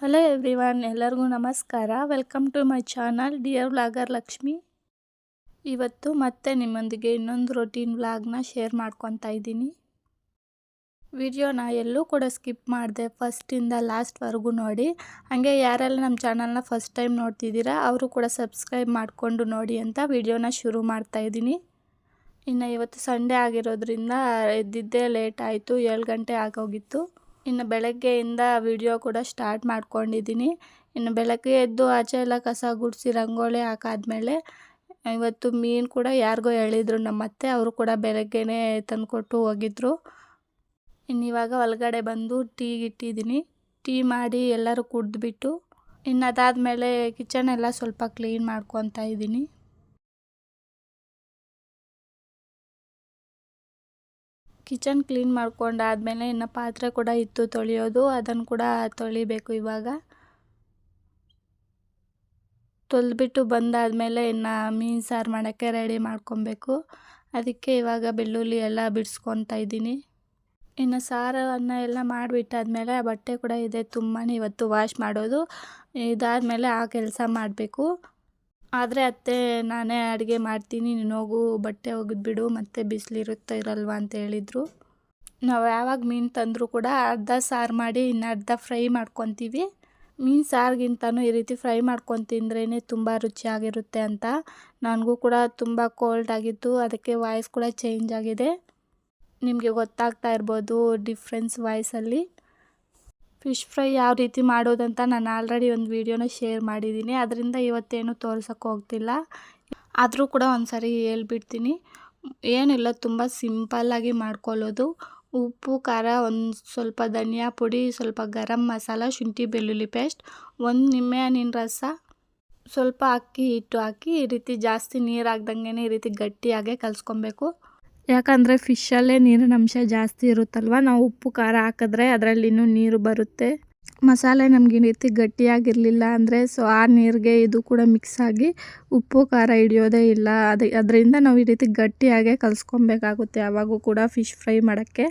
Hello everyone ಎಲ್ಲರಿಗೂ ನಮಸ್ಕಾರ. Welcome to my channel dear vlogger Lakshmi ಇವತ್ತು ಮತ್ತೆ ನಿಮ್ಮೊಂದಿಗೆ ಇನ್ನೊಂದು ರೊಟೀನ್ ವ್ಲಾಗ್ನ ಶೇರ್ ಮಾಡ್ಕೊತಾ ಇದ್ದೀನಿ. ವಿಡಿಯೋನ ಎಲ್ಲೂ ಕೂಡ ಸ್ಕಿಪ್ ಮಾಡಿದೆ ಫಸ್ಟಿಂದ ಲಾಸ್ಟ್ವರೆಗೂ ನೋಡಿ. ಹಾಗೆ ಯಾರೆಲ್ಲ ನಮ್ಮ ಚಾನಲ್ನ ಫಸ್ಟ್ ಟೈಮ್ ನೋಡ್ತಿದ್ದೀರಾ, ಅವರು ಕೂಡ ಸಬ್ಸ್ಕ್ರೈಬ್ ಮಾಡಿಕೊಂಡು ನೋಡಿ ಅಂತ ವಿಡಿಯೋನ ಶುರು ಮಾಡ್ತಾ ಇದ್ದೀನಿ. ಇನ್ನು ಇವತ್ತು ಸಂಡೇ ಆಗಿರೋದ್ರಿಂದ ಎದ್ದಿದ್ದೇ ಲೇಟ್ ಆಯಿತು, ಏಳು ಗಂಟೆ ಆಗೋಗಿತ್ತು. ಇನ್ನು ಬೆಳಗ್ಗೆಯಿಂದ ವಿಡಿಯೋ ಕೂಡ ಸ್ಟಾರ್ಟ್ ಮಾಡ್ಕೊಂಡಿದ್ದೀನಿ. ಇನ್ನು ಬೆಳಗ್ಗೆ ಎದ್ದು ಆಚೆ ಎಲ್ಲ ಕಸ ಗುಡಿಸಿ ರಂಗೋಲಿ ಹಾಕಾದ್ಮೇಲೆ, ಇವತ್ತು ಮೀನು ಕೂಡ ಯಾರಿಗೋ ಹೇಳಿದರು ನಮ್ಮ ಅತ್ತೆ, ಅವರು ಕೂಡ ಬೆಳಗ್ಗೆನೇ ತಂದುಕೊಟ್ಟು ಹೋಗಿದ್ರು. ಇನ್ನಿವಾಗ ಒಳಗಡೆ ಬಂದು ಟೀ ಇಟ್ಟಿದ್ದೀನಿ. ಟೀ ಮಾಡಿ ಎಲ್ಲರೂ ಕುಡಿದ್ಬಿಟ್ಟು, ಇನ್ನು ಅದಾದಮೇಲೆ ಕಿಚನ್ ಎಲ್ಲ ಸ್ವಲ್ಪ ಕ್ಲೀನ್ ಮಾಡ್ಕೊತಾ ಇದ್ದೀನಿ. ಕಿಚನ್ ಕ್ಲೀನ್ ಮಾಡ್ಕೊಂಡಾದ್ಮೇಲೆ ಇನ್ನು ಪಾತ್ರೆ ಕೂಡ ಇತ್ತು ತೊಳೆಯೋದು ಅದನ್ನು ಕೂಡ ತೊಳಿಬೇಕು ಇವಾಗ. ತೊಳೆದ್ಬಿಟ್ಟು ಬಂದಾದಮೇಲೆ ಇನ್ನು ಮೀನು ಸಾರು ಮಾಡೋಕ್ಕೆ ರೆಡಿ ಮಾಡ್ಕೊಬೇಕು. ಅದಕ್ಕೆ ಇವಾಗ ಬೆಳ್ಳುಳ್ಳಿ ಎಲ್ಲ ಬಿಡಿಸ್ಕೊತಾ ಇದ್ದೀನಿ. ಇನ್ನು ಸಾರು ಅನ್ನ ಎಲ್ಲ ಮಾಡಿಬಿಟ್ಟಾದ್ಮೇಲೆ ಬಟ್ಟೆ ಕೂಡ ಇದೆ ತುಂಬಾ ಇವತ್ತು ವಾಶ್ ಮಾಡೋದು. ಇದಾದಮೇಲೆ ಆ ಕೆಲಸ ಮಾಡಬೇಕು. ಆದರೆ ಅತ್ತೆ, ನಾನೇ ಅಡುಗೆ ಮಾಡ್ತೀನಿ, ನೀನು ಹೋಗು, ಬಟ್ಟೆ ಒಗೆದ್ಬಿಡು ಮತ್ತು ಬಿಸಿಲಿರುತ್ತೆ ಇರಲ್ವ ಅಂತ ಹೇಳಿದರು. ನಾವು ಯಾವಾಗ ಮೀನು ತಂದರೂ ಕೂಡ ಅರ್ಧ ಸಾರು ಮಾಡಿ, ಇನ್ನು ಅರ್ಧ ಫ್ರೈ ಮಾಡ್ಕೊತೀವಿ. ಮೀನು ಸಾರಿಗಿಂತನೂ ಈ ರೀತಿ ಫ್ರೈ ಮಾಡ್ಕೊಂಡು ತಿಂದ್ರೇ ತುಂಬ ರುಚಿಯಾಗಿರುತ್ತೆ ಅಂತ. ನನಗೂ ಕೂಡ ತುಂಬ ಕೋಲ್ಡ್ ಆಗಿತ್ತು, ಅದಕ್ಕೆ ವಾಯ್ಸ್ ಕೂಡ ಚೇಂಜ್ ಆಗಿದೆ. ನಿಮಗೆ ಗೊತ್ತಾಗ್ತಾ ಇರ್ಬೋದು ಡಿಫ್ರೆನ್ಸ್ ವಾಯ್ಸಲ್ಲಿ ಫಿಶ್ ಫ್ರೈ ಯಾವ ರೀತಿ ಮಾಡೋದಂತ ನಾನು ಆಲ್ರೆಡಿ ಒಂದು ವೀಡಿಯೋನ ಶೇರ್ ಮಾಡಿದ್ದೀನಿ. ಅದರಿಂದ ಇವತ್ತೇನು ತೋರ್ಸೋಕ್ಕೆ ಹೋಗ್ತಿಲ್ಲ. ಆದರೂ ಕೂಡ ಒಂದು ಸಾರಿ ಹೇಳ್ಬಿಡ್ತೀನಿ. ಏನಿಲ್ಲ, ತುಂಬ ಸಿಂಪಲ್ಲಾಗಿ ಮಾಡ್ಕೊಳ್ಳೋದು. ಉಪ್ಪು, ಖಾರ, ಒಂದು ಸ್ವಲ್ಪ ಧನಿಯಾ ಪುಡಿ, ಸ್ವಲ್ಪ ಗರಂ ಮಸಾಲ, ಶುಂಠಿ, ಬೆಳ್ಳುಳ್ಳಿ ಪೇಸ್ಟ್, ಒಂದು ನಿಂಬೆ, ಹಣ್ಣಿನ ರಸ, ಸ್ವಲ್ಪ ಅಕ್ಕಿ ಹಿಟ್ಟು ಹಾಕಿ ಈ ರೀತಿ ಜಾಸ್ತಿ ನೀರು ಹಾಕ್ದಂಗೆ ಈ ರೀತಿ ಗಟ್ಟಿಯಾಗೆ ಕಲಿಸ್ಕೊಬೇಕು. ಯಾಕಂದರೆ ಫಿಶಲ್ಲೇ ನೀರಿನ ಅಂಶ ಜಾಸ್ತಿ ಇರುತ್ತಲ್ವ? ನಾವು ಉಪ್ಪು, ಖಾರ ಹಾಕಿದ್ರೆ ಅದರಲ್ಲಿ ಇನ್ನೂ ನೀರು ಬರುತ್ತೆ. ಮಸಾಲೆ ನಮಗೆ ಈ ರೀತಿ ಗಟ್ಟಿಯಾಗಿರಲಿಲ್ಲ ಅಂದರೆ ಸೊ ಆ ನೀರಿಗೆ ಇದು ಕೂಡ ಮಿಕ್ಸ್ ಆಗಿ ಉಪ್ಪು, ಖಾರ ಹಿಡಿಯೋದೇ ಇಲ್ಲ. ಅದು, ಅದರಿಂದ ನಾವು ಈ ರೀತಿ ಗಟ್ಟಿಯಾಗೆ ಕಲಿಸ್ಕೊಬೇಕಾಗುತ್ತೆ ಯಾವಾಗೂ ಕೂಡ ಫಿಶ್ ಫ್ರೈ ಮಾಡೋಕ್ಕೆ.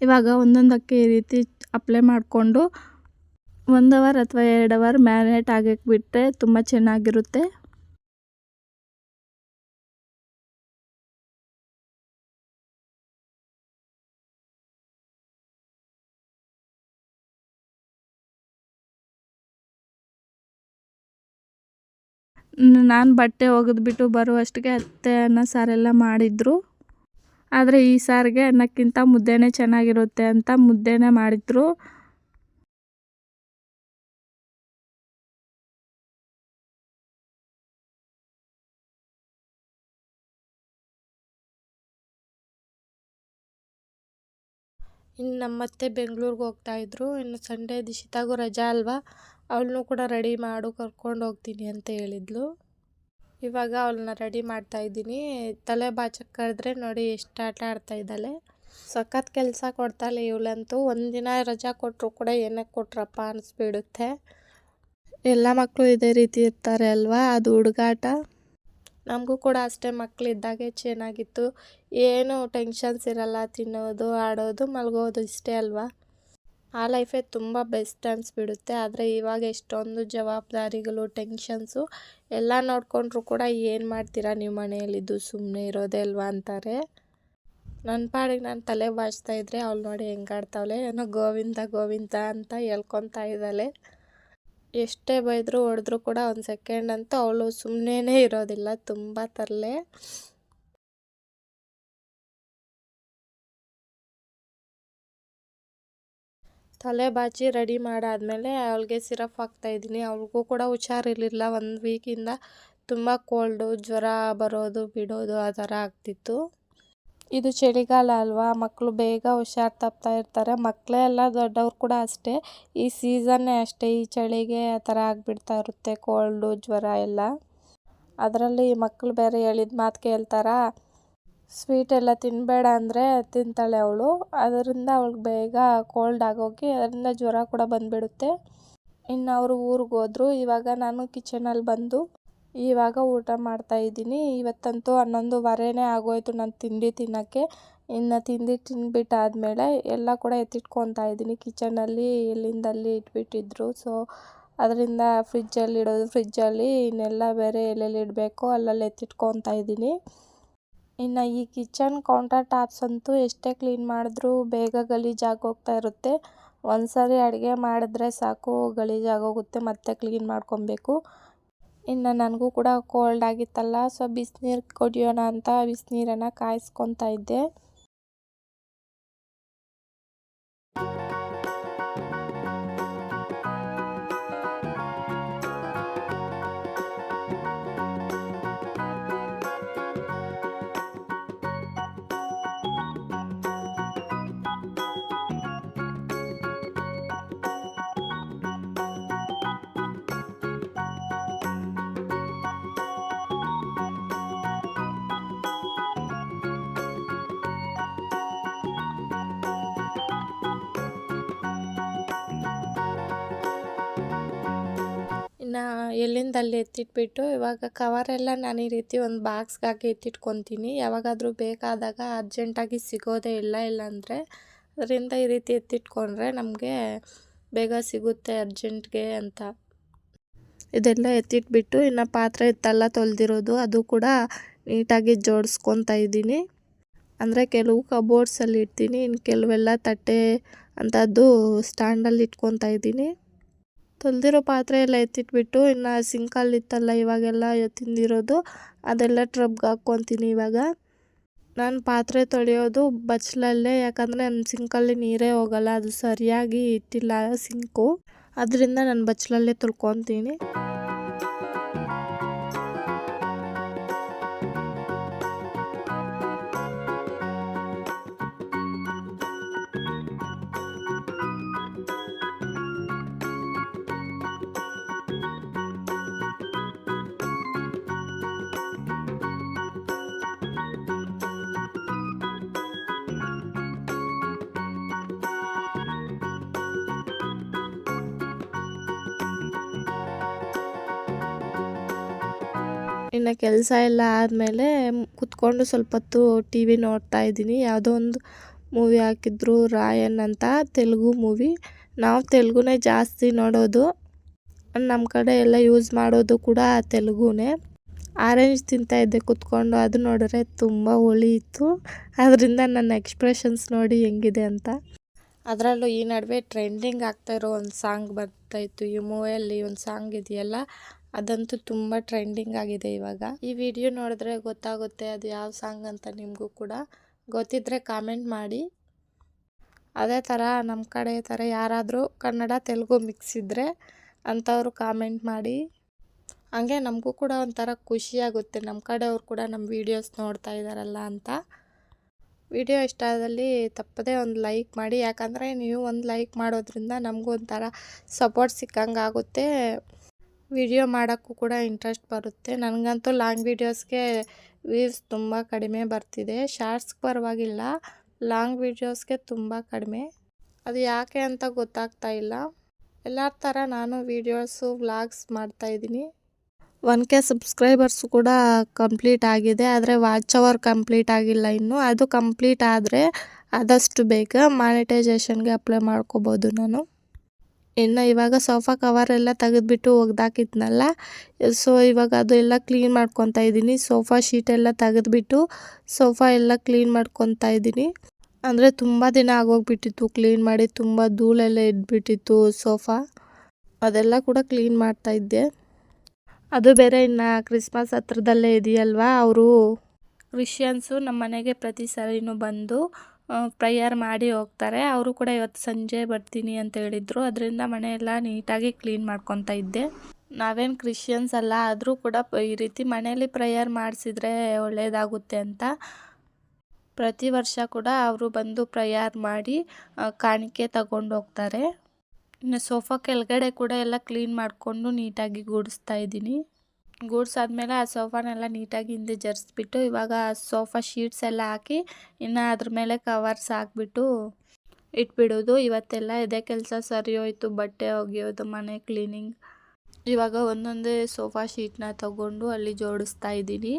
ಇವಾಗ ಒಂದೊಂದಕ್ಕೆ ಈ ರೀತಿ ಅಪ್ಲೈ ಮಾಡಿಕೊಂಡು ಒಂದು ಅವರ್ ಅಥವಾ ಎರಡು ಅವರ್ ಮ್ಯಾರಿನೇಟ್ ಆಗಕ್ಕೆ ಬಿಟ್ಟರೆ ತುಂಬ ಚೆನ್ನಾಗಿರುತ್ತೆ. ನಾನು ಬಟ್ಟೆ ಒಗೆದ್ಬಿಟ್ಟು ಬರುವಷ್ಟಿಗೆ ಅತ್ತೆ ಅನ್ನ ಸಾರೆಲ್ಲ ಮಾಡಿದ್ರು. ಆದರೆ ಈ ಸಾರಿಗೆ ಅನ್ನಕ್ಕಿಂತ ಮುದ್ದೆನೇ ಚೆನ್ನಾಗಿರುತ್ತೆ ಅಂತ ಮುದ್ದೆನೇ ಮಾಡಿದ್ರು. ಇನ್ನು ನಮ್ಮತ್ತೆ ಬೆಂಗಳೂರಿಗೆ ಹೋಗ್ತಾಯಿದ್ರು ಇನ್ನು ಸಂಡೇ ದಿಶಿತಾಗೂ ರಜಾ ಅಲ್ವಾ? ಅವಳನ್ನೂ ಕೂಡ ರೆಡಿ ಮಾಡು, ಕರ್ಕೊಂಡು ಹೋಗ್ತೀನಿ ಅಂತ ಹೇಳಿದ್ಲು. ಇವಾಗ ಅವಳನ್ನ ರೆಡಿ ಮಾಡ್ತಾ ಇದ್ದೀನಿ. ತಲೆ ಬಾಚಕ್ಕೆ ಕರೆದ್ರೆ ನೋಡಿ ಎಷ್ಟು ಆಟ ಆಡ್ತಾ ಇದ್ದಾಳೆ. ಸಖತ್ ಕೆಲಸ ಕೊಡ್ತಾಳೆ ಇವಳಂತೂ. ಒಂದಿನ ರಜಾ ಕೊಟ್ಟರು ಕೂಡ ಏನಕ್ಕೆ ಕೊಟ್ರಪ್ಪ ಅನಿಸ್ಬಿಡುತ್ತೆ. ಎಲ್ಲ ಮಕ್ಕಳು ಇದೇ ರೀತಿ ಇರ್ತಾರೆ ಅಲ್ವಾ? ಅದು ಹುಡುಗಾಟ. ನಮಗೂ ಕೂಡ ಅಷ್ಟೇ ಮಕ್ಕಳಿದ್ದಾಗೆ ಚೆನ್ನಾಗಿತ್ತು. ಏನು ಟೆನ್ಷನ್ಸ್ ಇರಲ್ಲ, ತಿನ್ನೋದು, ಆಡೋದು, ಮಲಗೋದು ಇಷ್ಟೇ ಅಲ್ವಾ? ಆ ಲೈಫೇ ತುಂಬ ಬೆಸ್ಟ್ ಅನಿಸ್ಬಿಡುತ್ತೆ. ಆದರೆ ಇವಾಗ ಎಷ್ಟೊಂದು ಜವಾಬ್ದಾರಿಗಳು ಟೆನ್ಷನ್ಸು ಎಲ್ಲ ನೋಡಿಕೊಂಡ್ರು ಕೂಡ ಏನು ಮಾಡ್ತೀರಾ ನೀವು ಮನೆಯಲ್ಲಿದ್ದು ಸುಮ್ಮನೆ ಇರೋದೇ ಅಲ್ವಾ ಅಂತಾರೆ. ನನ್ನ ಪಾಡಿಗೆ ನಾನು ತಲೆ ಬಾಚ್ತಾ ಇದ್ದರೆ ಅವ್ಳು ನೋಡಿ ಹೆಂಗಾಡ್ತಾವಳೆ. ಏನೋ ಗೋವಿಂದ ಗೋವಿಂದ ಅಂತ ಹೇಳ್ಕೊತಾ ಇದ್ದಾಳೆ. ಎಷ್ಟೇ ಬೈದರೂ ಹೊಡೆದ್ರು ಕೂಡ ಒಂದು ಸೆಕೆಂಡ್ ಅಂತೂ ಅವಳು ಸುಮ್ಮನೆ ಇರೋದಿಲ್ಲ, ತುಂಬ ತರಲೆ. ತಲೆ ಬಾಚಿ ರೆಡಿ ಮಾಡಾದಮೇಲೆ ಅವಳಿಗೆ ಸಿರಪ್ ಹಾಕ್ತಾಯಿದ್ದೀನಿ. ಅವಳಿಗೂ ಕೂಡ ಹುಷಾರಿರಲಿಲ್ಲ. ಒಂದು ವೀಕಿಂದ ತುಂಬ ಕೋಲ್ಡು, ಜ್ವರ ಬರೋದು, ಬಿಡೋದು ಆ ಥರ ಆಗ್ತಿತ್ತು. ಇದು ಚಳಿಗಾಲ ಅಲ್ವಾ? ಮಕ್ಕಳು ಬೇಗ ಹುಷಾರು ತಪ್ತಾ ಇರ್ತಾರೆ. ಮಕ್ಕಳೇ ಎಲ್ಲ ದೊಡ್ಡವ್ರು ಕೂಡ ಅಷ್ಟೇ. ಈ ಸೀಸನ್ನೇ ಅಷ್ಟೇ. ಈ ಚಳಿಗೆ ಆ ಥರ ಆಗಿಬಿಡ್ತಾ ಇರುತ್ತೆ ಕೋಲ್ಡು, ಜ್ವರ ಎಲ್ಲ. ಅದರಲ್ಲಿ ಮಕ್ಕಳು ಬೇರೆ ಹೇಳಿದ ಮಾತು ಕೇಳ್ತಾರಾ? ಸ್ವೀಟ್ ಎಲ್ಲ ತಿನ್ನಬೇಡ ಅಂದರೆ ತಿಂತಾಳೆ ಅವಳು. ಅದರಿಂದ ಅವಳಿಗೆ ಬೇಗ ಕೋಲ್ಡ್ ಆಗೋಗಿ ಅದರಿಂದ ಜ್ವರ ಕೂಡ ಬಂದುಬಿಡುತ್ತೆ. ಇನ್ನು ಅವರು ಊರಿಗೆ ಹೋದರು. ಇವಾಗ ನಾನು ಕಿಚನಲ್ಲಿ ಬಂದು ಇವಾಗ ಊಟ ಮಾಡ್ತಾಯಿದ್ದೀನಿ ಇವತ್ತಂತೂ ಹನ್ನೊಂದುವರೆನೇ ಆಗೋಯ್ತು ನಾನು ತಿಂಡಿ ತಿನ್ನೋಕ್ಕೆ. ಇನ್ನು ತಿಂದು ತಿನ್ಬಿಟ್ಟಾದ್ಮೇಲೆ ಎಲ್ಲ ಕೂಡ ಎತ್ತಿಟ್ಕೊತಾ ಇದ್ದೀನಿ. ಕಿಚನಲ್ಲಿ ಎಲ್ಲಿಂದಲ್ಲಿ ಇಟ್ಬಿಟ್ಟಿದ್ರು. ಸೊ ಅದರಿಂದ ಫ್ರಿಜ್ಜಲ್ಲಿ ಇಡೋದು ಫ್ರಿಜ್ಜಲ್ಲಿ ಇನ್ನೆಲ್ಲ ಬೇರೆ ಎಲ್ಲೆಲ್ಲಿ ಇಡಬೇಕು. ಅಲ್ಲಲ್ಲಿ ಎತ್ತಿಟ್ಕೊತಾ ಇದ್ದೀನಿ. ಇನ್ನು ಈ ಕಿಚನ್ ಕೌಂಟರ್ ಟಾಪ್ಸ್ ಅಂತೂ ಎಷ್ಟೇ ಕ್ಲೀನ್ ಮಾಡಿದ್ರೂ ಬೇಗ ಗಲೀಜಾಗೋಗ್ತಾ ಇರುತ್ತೆ. ಒಂದು ಅಡುಗೆ ಮಾಡಿದ್ರೆ ಸಾಕು ಗಲೀಜಾಗೋಗುತ್ತೆ ಮತ್ತೆ ಕ್ಲೀನ್ ಮಾಡ್ಕೊಬೇಕು. ಇನ್ನು ನನಗೂ ಕೂಡ ಕೋಲ್ಡ್ ಆಗಿತ್ತಲ್ಲ ಸೊ ಬಿಸಿನೀರು ಕುಡಿಯೋಣ ಅಂತ ಬಿಸಿನೀರನ್ನು ಕಾಯಿಸ್ಕೊತಾ ಇದ್ದೆ. ಎಲ್ಲಿಂದ ಅಲ್ಲಿ ಎತ್ತಿಟ್ಬಿಟ್ಟು ಇವಾಗ ಕವರೆಲ್ಲ ನಾನು ಈ ರೀತಿ ಒಂದು ಬಾಕ್ಸ್ಗಾಗಿ ಎತ್ತಿಟ್ಕೊತೀನಿ. ಯಾವಾಗಾದರೂ ಬೇಕಾದಾಗ ಅರ್ಜೆಂಟಾಗಿ ಸಿಗೋದೇ ಇಲ್ಲ, ಇಲ್ಲಾಂದರೆ ಅದರಿಂದ ಈ ರೀತಿ ಎತ್ತಿಟ್ಕೊಂಡ್ರೆ ನಮಗೆ ಬೇಗ ಸಿಗುತ್ತೆ ಅರ್ಜೆಂಟ್ಗೆ ಅಂತ. ಇದೆಲ್ಲ ಎತ್ತಿಟ್ಬಿಟ್ಟು ಇನ್ನು ಪಾತ್ರೆ ಇತ್ತಲ್ಲ ತೊಳೆದಿರೋದು ಅದು ಕೂಡ ನೀಟಾಗಿ ಜೋಡಿಸ್ಕೊತಾ ಇದ್ದೀನಿ. ಅಂದರೆ ಕೆಲವು ಕಬೋರ್ಡ್ಸಲ್ಲಿ ಇಡ್ತೀನಿ ಇನ್ನು ಕೆಲವೆಲ್ಲ ತಟ್ಟೆ ಅಂಥದ್ದು ಸ್ಟ್ಯಾಂಡಲ್ಲಿ ಇಟ್ಕೊತಾ ಇದ್ದೀನಿ. ತೊಳೆದಿರೋ ಪಾತ್ರೆ ಎಲ್ಲ ಎತ್ತಿಟ್ಬಿಟ್ಟು, ಇನ್ನು ಸಿಂಕಲ್ಲಿ ಇತ್ತಲ್ಲ ಇವಾಗೆಲ್ಲ ತಿಂದಿರೋದು, ಅದೆಲ್ಲ ಟ್ರಬ್ಗೆ ಹಾಕ್ಕೊತೀನಿ ಇವಾಗ. ನಾನು ಪಾತ್ರೆ ತೊಳೆಯೋದು ಬಚ್ಚಲಲ್ಲೇ ಯಾಕಂದರೆ ನನ್ನ ಸಿಂಕಲ್ಲಿ ನೀರೇ ಹೋಗಲ್ಲ, ಅದು ಸರಿಯಾಗಿ ಇಟ್ಟಿಲ್ಲ ಸಿಂಕು ಅದರಿಂದ ನಾನು ಬಚ್ಚಲಲ್ಲೇ ತೊಳ್ಕೊತೀನಿ. ಇನ್ನು ಕೆಲಸ ಎಲ್ಲ ಆದಮೇಲೆ ಕುತ್ಕೊಂಡು ಸ್ವಲ್ಪ ಹೊತ್ತು ಟಿ ವಿ ನೋಡ್ತಾ ಇದ್ದೀನಿ. ಯಾವುದೋ ಒಂದು ಮೂವಿ ಹಾಕಿದ್ರು ರಾಯನ್ ಅಂತ, ತೆಲುಗು ಮೂವಿ ನಾವು ತೆಲುಗುನೇ ಜಾಸ್ತಿ ನೋಡೋದು. ನಮ್ಮ ಕಡೆ ಎಲ್ಲ ಯೂಸ್ ಮಾಡೋದು ಕೂಡ ತೆಲುಗುನೇ. ಆರೆಂಜ್ ತಿಂತಾಯಿದ್ದೆ ಕುತ್ಕೊಂಡು, ಅದು ನೋಡಿದ್ರೆ ತುಂಬ ಹುಳಿ ಇತ್ತು. ಅದರಿಂದ ನನ್ನ ಎಕ್ಸ್ಪ್ರೆಷನ್ಸ್ ನೋಡಿ ಹೆಂಗಿದೆ ಅಂತ. ಅದರಲ್ಲೂ ಈ ನಡುವೆ ಟ್ರೆಂಡಿಂಗ್ ಆಗ್ತಾ ಇರೋ ಒಂದು ಸಾಂಗ್ ಬರ್ತಾಯಿತ್ತು ಈ ಮೂವಿಯಲ್ಲಿ ಒಂದು ಸಾಂಗ್ ಇದೆಯಲ್ಲ ಅದಂತೂ ತುಂಬ ಟ್ರೆಂಡಿಂಗ್ ಆಗಿದೆ ಇವಾಗ. ಈ ವಿಡಿಯೋ ನೋಡಿದ್ರೆ ಗೊತ್ತಾಗುತ್ತೆ ಅದು ಯಾವ ಸಾಂಗ್ ಅಂತ ನಿಮಗೂ ಕೂಡ. ಗೊತ್ತಿದ್ರೆ ಕಾಮೆಂಟ್ ಮಾಡಿ. ಅದೇ ಥರ ನಮ್ಮ ಕಡೆ ಥರ ಯಾರಾದರೂ ಕನ್ನಡ, ತೆಲುಗು ಮಿಕ್ಸ್ ಇದ್ದರೆ ಅಂಥವ್ರು ಕಾಮೆಂಟ್ ಮಾಡಿ. ಹಂಗೆ ನಮಗೂ ಕೂಡ ಒಂಥರ ಖುಷಿಯಾಗುತ್ತೆ ನಮ್ಮ ಕಡೆಯವ್ರು ಕೂಡ ನಮ್ಮ ವೀಡಿಯೋಸ್ ನೋಡ್ತಾ ಇದ್ದಾರಲ್ಲ ಅಂತ. ವಿಡಿಯೋ ಇಷ್ಟ ಆದಲ್ಲಿ ತಪ್ಪದೇ ಒಂದು ಲೈಕ್ ಮಾಡಿ. ಯಾಕಂದರೆ ನೀವು ಒಂದು ಲೈಕ್ ಮಾಡೋದ್ರಿಂದ ನಮಗೂ ಒಂಥರ ಸಪೋರ್ಟ್ ಸಿಕ್ಕಂಗೆ ಆಗುತ್ತೆ ವಿಡಿಯೋ ಮಾಡೋಕ್ಕೂ ಕೂಡ ಇಂಟ್ರೆಸ್ಟ್ ಬರುತ್ತೆ. ನನಗಂತೂ ಲಾಂಗ್ ವೀಡಿಯೋಸ್ಗೆ ವ್ಯೂಸ್ ತುಂಬ ಕಡಿಮೆ ಬರ್ತಿದೆ. ಶಾರ್ಟ್ಸ್ಗೆ ಪರವಾಗಿಲ್ಲ ಲಾಂಗ್ ವೀಡಿಯೋಸ್ಗೆ ತುಂಬ ಕಡಿಮೆ. ಅದು ಯಾಕೆ ಅಂತ ಗೊತ್ತಾಗ್ತಾ ಇಲ್ಲ. ಎಲ್ಲರ ಥರ ನಾನು ವೀಡಿಯೋಸು ವ್ಲಾಗ್ಸ್ ಮಾಡ್ತಾಯಿದ್ದೀನಿ ಒನ್ ಕೆ ಸಬ್ಸ್ಕ್ರೈಬರ್ಸು ಕೂಡ ಕಂಪ್ಲೀಟ್ ಆಗಿದೆ. ಆದರೆ ವಾಚ್ ಅವರ್ ಕಂಪ್ಲೀಟ್ ಆಗಿಲ್ಲ ಇನ್ನು. ಅದು ಕಂಪ್ಲೀಟ್ ಆದರೆ ಆದಷ್ಟು ಬೇಗ ಮಾನಿಟೈಸೇಷನ್ಗೆ ಅಪ್ಲೈ ಮಾಡ್ಕೋಬೋದು ನಾನು. ಇನ್ನು ಇವಾಗ ಸೋಫಾ ಕವರೆಲ್ಲ ತೆಗೆದುಬಿಟ್ಟು ಒಗ್ದಾಕಿದ್ನಲ್ಲ ಸೊ ಇವಾಗ ಅದು ಎಲ್ಲ ಕ್ಲೀನ್ ಮಾಡ್ಕೊತಾ ಇದ್ದೀನಿ. ಸೋಫಾ ಶೀಟೆಲ್ಲ ತೆಗೆದ್ಬಿಟ್ಟು ಸೋಫಾ ಎಲ್ಲ ಕ್ಲೀನ್ ಮಾಡ್ಕೊತಾ ಇದ್ದೀನಿ. ಅಂದರೆ ತುಂಬ ದಿನ ಆಗೋಗ್ಬಿಟ್ಟಿತ್ತು ಕ್ಲೀನ್ ಮಾಡಿ, ತುಂಬ ಧೂಳೆಲ್ಲ ಇದ್ಬಿಟ್ಟಿತ್ತು ಸೋಫಾ ಅದೆಲ್ಲ ಕೂಡ ಕ್ಲೀನ್ ಮಾಡ್ತಾ ಇದ್ದೆ. ಅದು ಬೇರೆ ಇನ್ನು ಕ್ರಿಸ್ಮಸ್ ಹತ್ರದಲ್ಲೇ ಇದೆಯಲ್ವಾ, ಅವರು ಕ್ರಿಶ್ಚಿಯನ್ಸು ನಮ್ಮ ಮನೆಗೆ ಪ್ರತಿ ಸರಿನೂ ಬಂದು ಪ್ರೇಯರ್ ಮಾಡಿ ಹೋಗ್ತಾರೆ. ಅವರು ಕೂಡ ಇವತ್ತು ಸಂಜೆ ಬರ್ತೀನಿ ಅಂತ ಹೇಳಿದರು. ಅದರಿಂದ ಮನೆಯೆಲ್ಲ ನೀಟಾಗಿ ಕ್ಲೀನ್ ಮಾಡ್ಕೊತಾ ಇದ್ದೆ. ನಾವೇನು ಕ್ರಿಶ್ಚಿಯನ್ಸ್ ಅಲ್ಲ, ಆದರೂ ಕೂಡ ಈ ರೀತಿ ಮನೆಯಲ್ಲಿ ಪ್ರೇಯರ್ ಮಾಡಿಸಿದ್ರೆ ಒಳ್ಳೆಯದಾಗುತ್ತೆ ಅಂತ. ಪ್ರತಿ ವರ್ಷ ಕೂಡ ಅವರು ಬಂದು ಪ್ರೇಯರ್ ಮಾಡಿ ಕಾಣಿಕೆ ತಗೊಂಡು ಹೋಗ್ತಾರೆ. ಇನ್ನು ಸೋಫಾ ಕೆಳಗಡೆ ಕೂಡ ಎಲ್ಲ ಕ್ಲೀನ್ ಮಾಡಿಕೊಂಡು ನೀಟಾಗಿ ಗೂಡಿಸ್ತಾ ಇದ್ದೀನಿ. ಗೂಡ್ಸಾದ್ಮೇಲೆ ಆ ಸೋಫಾನೆಲ್ಲ ನೀಟಾಗಿ ಹಿಂದೆ ಜರಿಸ್ಬಿಟ್ಟು ಇವಾಗ ಸೋಫಾ ಶೀಟ್ಸ್ ಎಲ್ಲ ಹಾಕಿ ಇನ್ನು ಅದ್ರ ಮೇಲೆ ಕವರ್ಸ್ ಹಾಕ್ಬಿಟ್ಟು ಇಟ್ಬಿಡೋದು. ಇವತ್ತೆಲ್ಲ ಇದೇ ಕೆಲಸ ಸರಿ ಹೋಯ್ತು, ಬಟ್ಟೆ ಒಗೆಯೋದು, ಮನೆ ಕ್ಲೀನಿಂಗ್. ಇವಾಗ ಒಂದೊಂದೇ ಸೋಫಾ ಶೀಟ್ನ ತಗೊಂಡು ಅಲ್ಲಿ ಜೋಡಿಸ್ತಾ ಇದ್ದೀನಿ.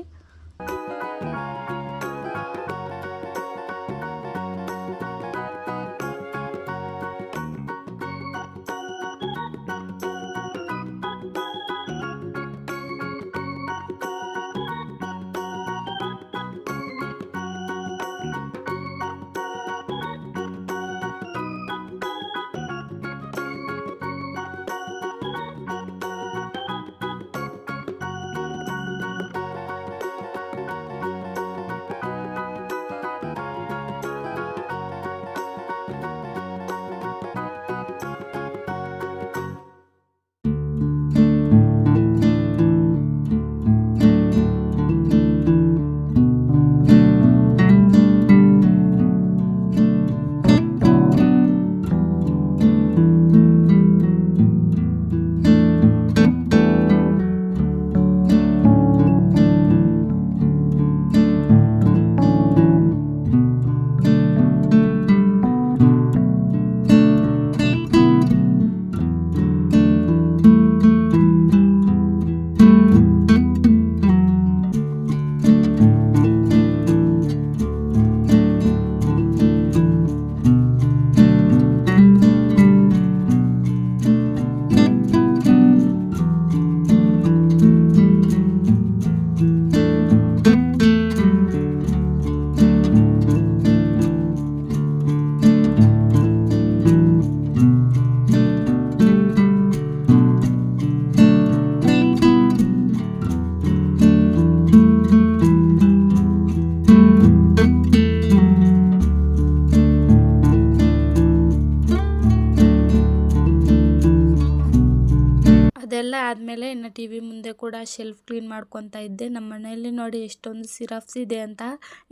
ಟಿ ವಿ ಮುಂದೆ ಕೂಡ ಶೆಲ್ಫ್ ಕ್ಲೀನ್ ಮಾಡ್ಕೊತಾ ಇದ್ದೆ. ನಮ್ಮ ಮನೆಯಲ್ಲಿ ನೋಡಿ ಎಷ್ಟೊಂದು ಸಿರಪ್ಸ್ ಇದೆ ಅಂತ.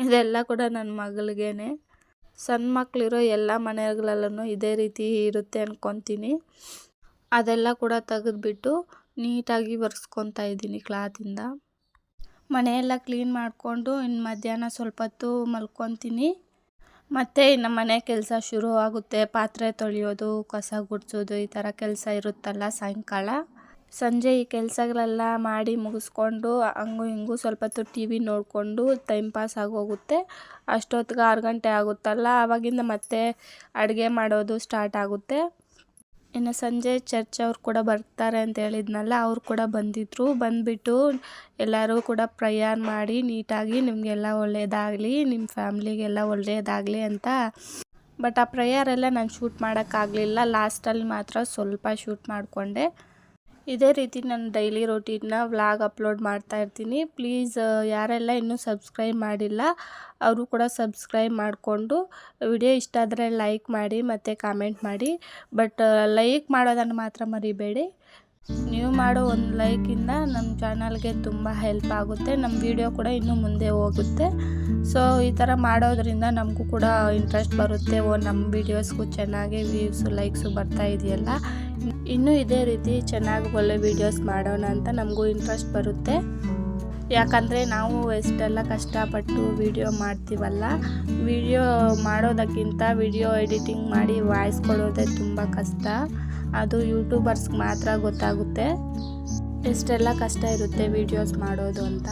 ಇದೆಲ್ಲ ಕೂಡ ನನ್ನ ಮಗಳಿಗೇನೆ. ಸಣ್ಣ ಮಕ್ಕಳಿರೋ ಎಲ್ಲ ಮನೆಗಳಲ್ಲೂ ಇದೇ ರೀತಿ ಇರುತ್ತೆ ಅಂದ್ಕೊತೀನಿ ಅದೆಲ್ಲ ಕೂಡ ತೆಗೆದುಬಿಟ್ಟು ನೀಟಾಗಿ ಒರೆಸ್ಕೊತಾ ಇದ್ದೀನಿ ಕ್ಲಾತಿಂದ. ಮನೆಯೆಲ್ಲ ಕ್ಲೀನ್ ಮಾಡಿಕೊಂಡು ಇನ್ನು ಮಧ್ಯಾಹ್ನ ಸ್ವಲ್ಪ ಹೊತ್ತು ಮಲ್ಕೊತೀನಿ. ಮತ್ತು ಇನ್ನು ಮನೆ ಕೆಲಸ ಶುರು ಆಗುತ್ತೆ ಪಾತ್ರೆ ತೊಳೆಯೋದು, ಕಸ ಗುಡಿಸೋದು ಈ ಥರ ಕೆಲಸ ಇರುತ್ತಲ್ಲ ಸಾಯಂಕಾಲ. ಸಂಜೆ ಈ ಕೆಲಸಗಳೆಲ್ಲ ಮಾಡಿ ಮುಗಿಸ್ಕೊಂಡು, ಹಂಗು ಹಿಂಗು ಸ್ವಲ್ಪ ಹೊತ್ತು ಟಿ ವಿ ನೋಡಿಕೊಂಡು ಟೈಮ್ ಪಾಸ್ ಆಗೋಗುತ್ತೆ. ಅಷ್ಟೊತ್ತಿಗೆ ಆರು ಗಂಟೆ ಆಗುತ್ತಲ್ಲ, ಆವಾಗಿಂದ ಮತ್ತೆ ಅಡುಗೆ ಮಾಡೋದು ಸ್ಟಾರ್ಟ್ ಆಗುತ್ತೆ. ಇನ್ನು ಸಂಜೆ ಚರ್ಚ್ ಅವ್ರು ಕೂಡ ಬರ್ತಾರೆ ಅಂತ ಹೇಳಿದ್ನಲ್ಲ, ಅವ್ರು ಕೂಡ ಬಂದಿದ್ದರು ಬಂದುಬಿಟ್ಟು ಎಲ್ಲರೂ ಕೂಡ ಪ್ರಯಾರ್ ಮಾಡಿ ನೀಟಾಗಿ ನಿಮಗೆಲ್ಲ ಒಳ್ಳೆಯದಾಗಲಿ ನಿಮ್ಮ ಫ್ಯಾಮ್ಲಿಗೆಲ್ಲ ಒಳ್ಳೆಯದಾಗಲಿ ಅಂತ. ಬಟ್ ಆ ಪ್ರೇಯರೆಲ್ಲ ನಾನು ಶೂಟ್ ಮಾಡೋಕ್ಕಾಗಲಿಲ್ಲ. ಲಾಸ್ಟಲ್ಲಿ ಮಾತ್ರ ಸ್ವಲ್ಪ ಶೂಟ್ ಮಾಡಿಕೊಂಡೆ. ಇದೇ ರೀತಿ ನಾನು ಡೈಲಿ ರೊಟೀನ್ನ ವ್ಲಾಗ್ ಅಪ್ಲೋಡ್ ಮಾಡ್ತಾ ಇರ್ತೀನಿ. ಪ್ಲೀಸ್ ಯಾರೆಲ್ಲ ಇನ್ನೂ ಸಬ್ಸ್ಕ್ರೈಬ್ ಮಾಡಿಲ್ಲ, ಅವರು ಕೂಡ ಸಬ್ಸ್ಕ್ರೈಬ್ ಮಾಡಿಕೊಂಡು ವಿಡಿಯೋ ಇಷ್ಟ ಆದರೆ ಲೈಕ್ ಮಾಡಿ, ಮತ್ತು ಕಾಮೆಂಟ್ ಮಾಡಿ. ಬಟ್ ಲೈಕ್ ಮಾಡೋದನ್ನು ಮಾತ್ರ ಮರಿಬೇಡಿ. ನೀವು ಮಾಡೋ ಒಂದು ಲೈಕಿಂದ ನಮ್ಮ ಚಾನಲ್ಗೆ ತುಂಬ ಹೆಲ್ಪ್ ಆಗುತ್ತೆ. ನಮ್ಮ ವಿಡಿಯೋ ಕೂಡ ಇನ್ನೂ ಮುಂದೆ ಹೋಗುತ್ತೆ. ಸೊ ಈ ಥರ ಮಾಡೋದ್ರಿಂದ ನಮಗೂ ಕೂಡ ಇಂಟ್ರೆಸ್ಟ್ ಬರುತ್ತೆ. ಓ, ನಮ್ಮ ವೀಡಿಯೋಸ್ಗೂ ಚೆನ್ನಾಗಿ ವ್ಯೂಸು ಲೈಕ್ಸು ಬರ್ತಾ ಇದೆಯಲ್ಲ. ಇನ್ನೂ ಇದೇ ರೀತಿ ಚೆನ್ನಾಗಿ ಒಳ್ಳೆ ವೀಡಿಯೋಸ್ ಮಾಡೋಣ ಅಂತ ನಮಗೂ ಇಂಟ್ರೆಸ್ಟ್ ಬರುತ್ತೆ. ಯಾಕಂದರೆ ನಾವು ಎಷ್ಟೆಲ್ಲ ಕಷ್ಟಪಟ್ಟು ವಿಡಿಯೋ ಮಾಡ್ತೀವಲ್ಲ ವಿಡಿಯೋ ಮಾಡೋದಕ್ಕಿಂತ ವಿಡಿಯೋ ಎಡಿಟಿಂಗ್ ಮಾಡಿ ವಾಯ್ಸ್ ಕೊಡೋದೇ ತುಂಬ ಕಷ್ಟ. ಅದು ಯೂಟ್ಯೂಬರ್ಸ್ಗೆ ಮಾತ್ರ ಗೊತ್ತಾಗುತ್ತೆ. ಎಷ್ಟೆಲ್ಲ ಕಷ್ಟ ಇರುತ್ತೆ ವೀಡಿಯೋಸ್ ಮಾಡೋದು ಅಂತ.